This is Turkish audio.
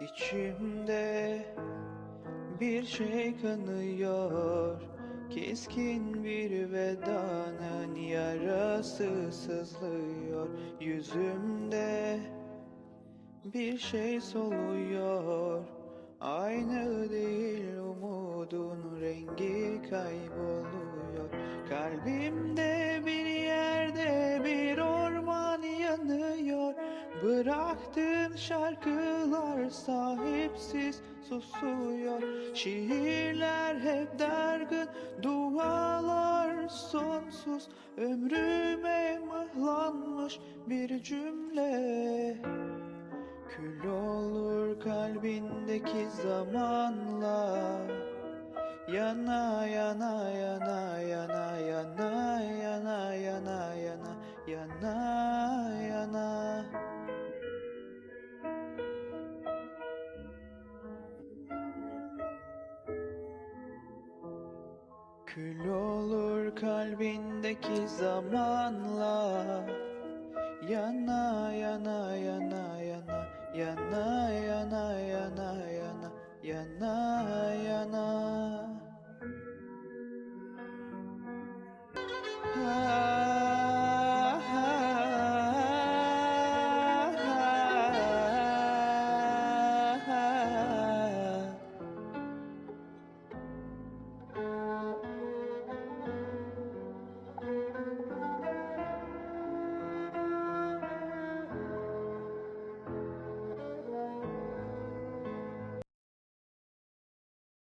İçimde bir şey kanıyor Keskin bir vedanın yarası sızlıyor. Yüzümde bir şey soluyor Aynı değil umudun rengi kayboluyor. Kalbimde bir yerde bir orman yanıyor. Bıraktığın şarkılar sahipsiz susuyor. Şiirler hep dargın dualar sonsuz. Ömrüme mıhlanmış bir cümle. Kül olur kalbindeki zamanla Yana yana yana yana yana yana yana yana yana yana Kül olur kalbindeki zamanla Yana yana yana night.